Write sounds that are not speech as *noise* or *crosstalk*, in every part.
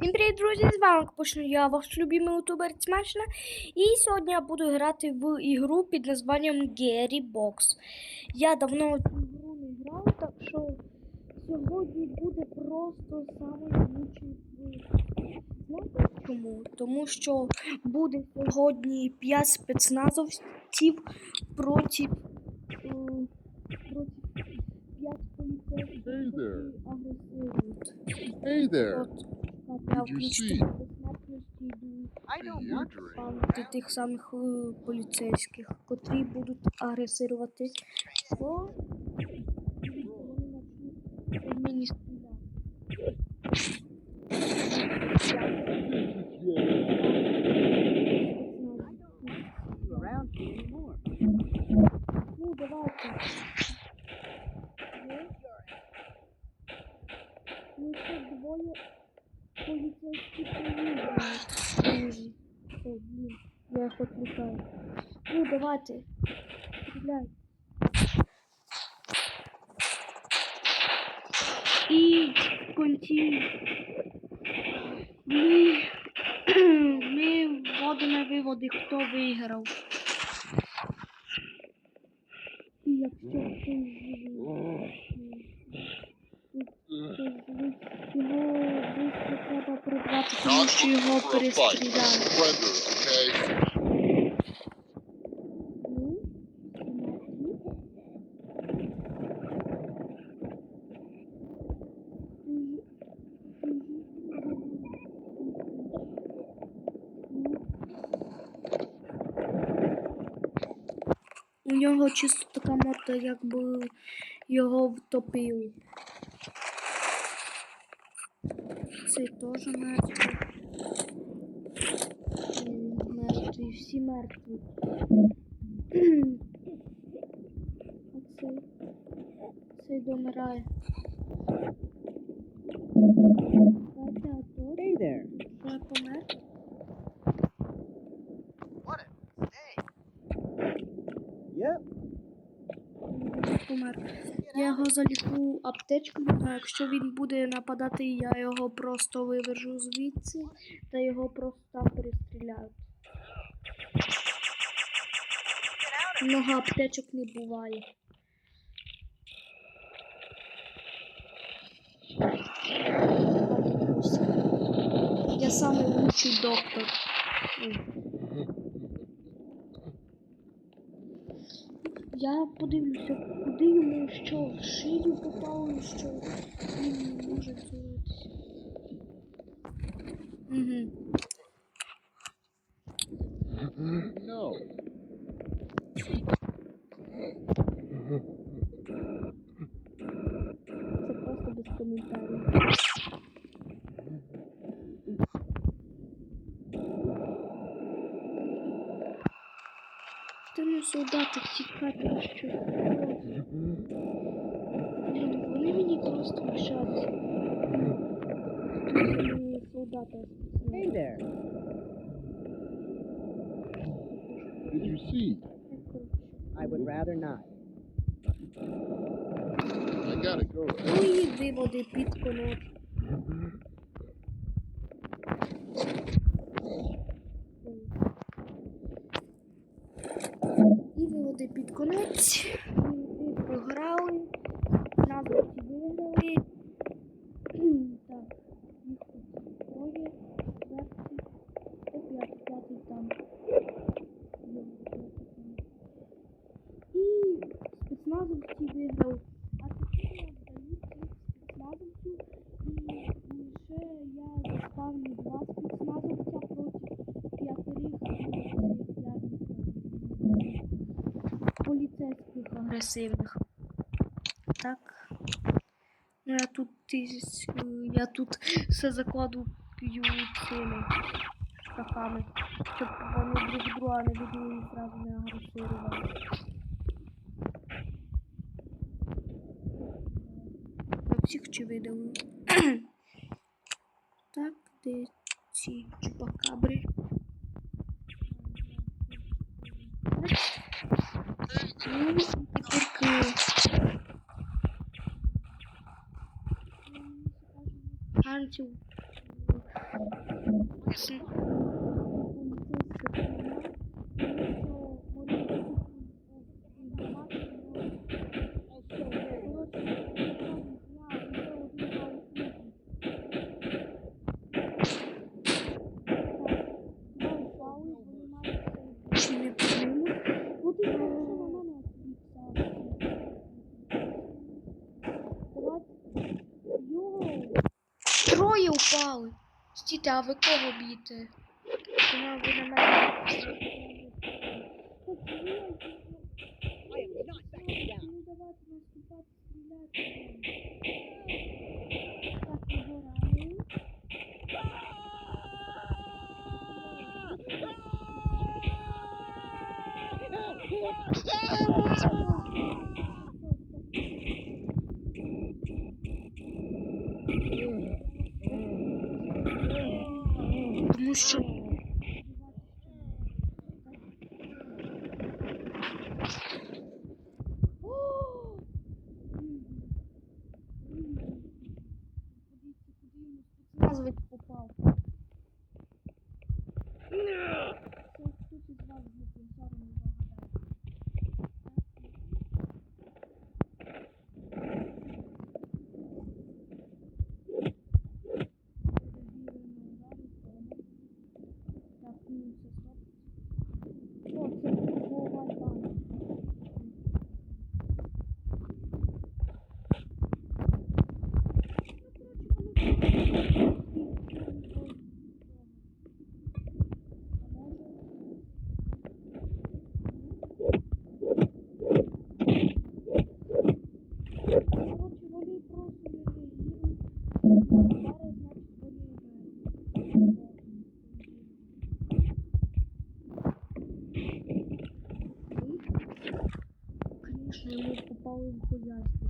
Всім привіт, друзі! З вами почну я, ваш любимий ютубер Смачна. І сьогодні я буду грати в ігру під названням Gary Box. Я давно в цю гру не грав, так що сьогодні буде просто найкращий Знаєте чому? Тому що буде сьогодні 5 спецназовців проти, проти 5 поліцейських, Hey there. Hey there. От, я спавнити тих самих е, поліцейських, котрі будуть around anymore. Ну, давайте. Ну, це двоє поліцейські приїжджають. Друзі. О, блін, я їх відвлекаю. Ну, давайте. Стріляй. І в кінці ми, ми вводимо виводи, хто виграв. І якщо хтось треба прибрати, тому що його перестріляли. У нього чисто така морда, якби його втопили. Цей теж мертвий. М, Мертвий, всі мертві. А цей, цей домирає. Катя, а то Hey there. вже помер? Yep. Він помер. Я його заліку аптечкою, а якщо він буде нападати, я його просто вивержу звідси та його просто там перестріляють. Много аптечок не буває. Я самий лучший доктор. Я подивлюся, куди йому що в шию попало, що він не може цілитися. Угу. No. Це просто без коментарів. Та ну солдати тікати, що. Блін, вони мені просто мішаються. Тут солдата. Hey there. Did you see? I would rather not. I gotta go. Ну і виводи під конець. Виводи під конець. Ми програли. Назавці виграли. Так, їх тут троє. Четвертий. Та п'ятий, п'ятий там. Є, п'ятий там. І спецназовці виграв. А тепер я вдаю цих спецназовців і лише я заставлю два спецназовця проти п'ятерих поліцейських агресивних. Так. Ну я тут тисяч, я тут все закладу цими шкафами, щоб вони друг друга не і зразу не агресували. Всіх чи видали. *clears throat* так, де ці чупакабри. Her şey. Упали. Стійте, а ви кого б'єте? Вона ви на мене. Тому що Назвать попав. Це хтось із вас глупий, соромно загадав. Так, ну це стоп. О, це голова банк. Короче, вони просто не реагують. Зараз, значить, вони Ему попало в хозяйство.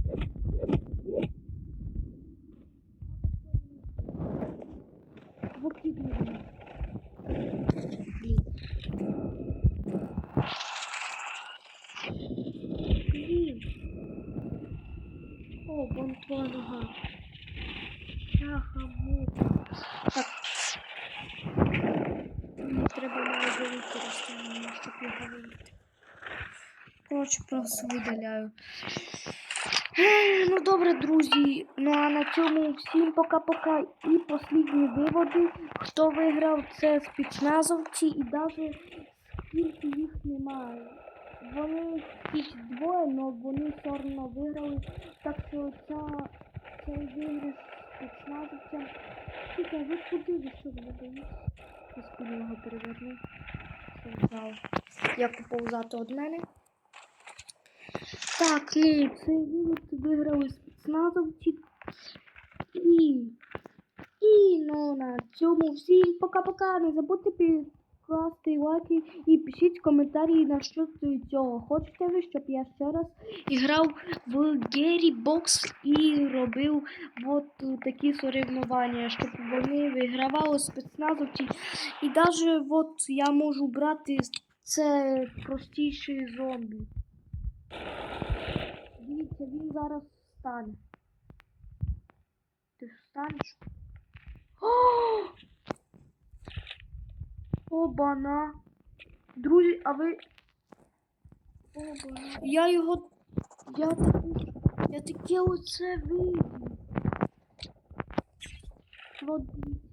Вот видно. Блин. Блин. О, вон твоя нога. Шаха, Так. Мені треба великі розставлення, щоб його вилити. Коротше, просто видаляю. Ну добре, друзі. Ну а на цьому всім пока-пока. І послідні виводи. Хто виграв, це спецназовці і навіть скільки їх немає. Вони тільки двоє, але вони все одно виграли. Так що ця, цей виграш спецназовцям. Тільки ви куди що ви? Я скоро його переверну. Як поповзати від мене. Так, ну, цей вивод виграли спецназовці. І, і ну, на цьому всім пока-пока. Не забудьте підкласти лайки і пишіть коментарі на що цього. Хочете ви, щоб я ще раз грав в Gary Box і робив от такі соревнування, щоб вони вигравали спецназовці. І навіть от я можу брати це простіший зомбі. Дивіться, він зараз встане. Ти встанеш? Обана. Друзі, а ви. Обана. Я його. Я таку. Я таке оце вийду. От дивіться.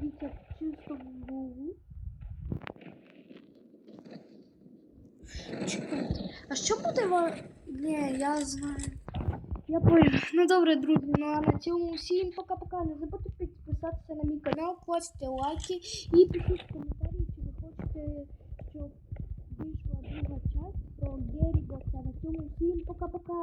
Дивіться, чисто в голову. Чекайте. А що буде вам? Ні, я знаю. Я понял. Ну добре, друзі. Ну а на цьому всім пока-пока. Не забудьте підписатися на мій канал, класти лайки і пишіть коментарі, чи ви хочете, щоб вийшла друга часть про Гері Бокса. На цьому всім пока-пока.